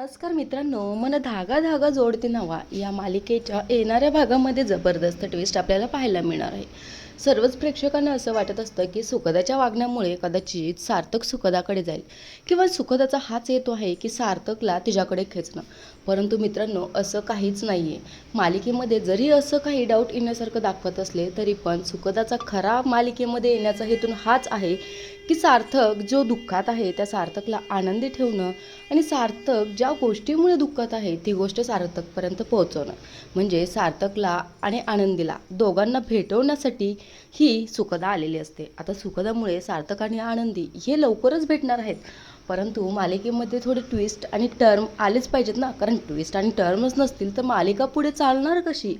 नमस्कार मित्रांनो मन धागा धागा जोडते नवा. या मालिकेच्या येणाऱ्या भागामध्ये जबरदस्त ट्विस्ट आपल्याला पाहायला मिळणार आहे. सर्वच प्रेक्षकांना असं वाटत असतं की सुखदाच्या वागण्यामुळे कदाचित सार्थक सुखदाकडे जाईल. किंवा सुखदाचा हाच येतो आहे की सार्थकला तिच्याकडे खेचणं. परंतु मित्रांनो असं काहीच नाही आहे मालिकेमध्ये जरी असं काही डाऊट येण्यासारखं दाखवत असले तरी पण सुखदाचा खरा मालिकेमध्ये येण्याचा हेतून हाच आहे की सार्थक जो दुःखात आहे त्या सार्थकला आनंदी ठेवणं आणि सार्थक ज्या गोष्टीमुळे दुःखात आहे ती गोष्ट सार्थकपर्यंत पोहोचवणं. म्हणजे सार्थकला आणि आनंदीला दोघांना भेटवण्यासाठी ही सुखदा आलेली असते. आता सुखदामुळे सार्थक आणि आनंदी हे लवकरच भेटणार आहेत. परंतु मालिकेमध्ये थोडे ट्विस्ट आणि टर्म आलेच पाहिजेत ना? कारण ट्विस्ट आणि टर्मच नसतील तर मालिका पुढे चालणार कशी?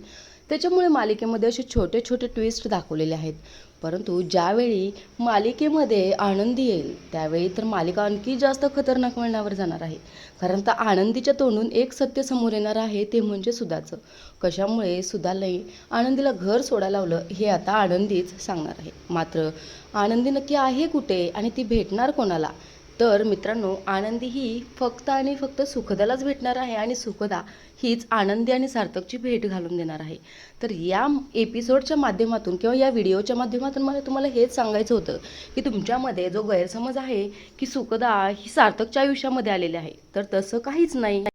त्याच्यामुळे मालिकेमध्ये असे छोटे छोटे ट्विस्ट दाखवलेले आहेत. परंतु ज्यावेळी मालिकेमध्ये आनंदी येईल त्यावेळी तर मालिका आणखी जास्त खतरनाक वळणावर जाणार आहे. कारण तर आनंदीच्या तोंडून एक सत्य समोर येणार आहे ते म्हणजे सुधाचं. कशामुळे सुधालाही आनंदीला घर सोडायला लावलं हे आता आनंदीच सांगणार आहे. मात्र आनंदी नक्की आहे कुठे आणि ती भेटणार कोणाला? तर मित्रांनो आनंदी ही फक्त आणि फक्त सुखदालाच भेटणार आहे आणि सुखदा हीच आनंदी आणि सार्थकची भेट घालून देणार आहे. तर या एपिसोडच्या माध्यमातून किंवा या व्हिडिओच्या माध्यमातून मला तुम्हाला हेच सांगायचं होतं की तुमच्यामध्ये जो गैरसमज आहे की सुखदा ही सार्थकच्या आयुष्यामध्ये आलेली आहे. तर तसं काहीच नाही.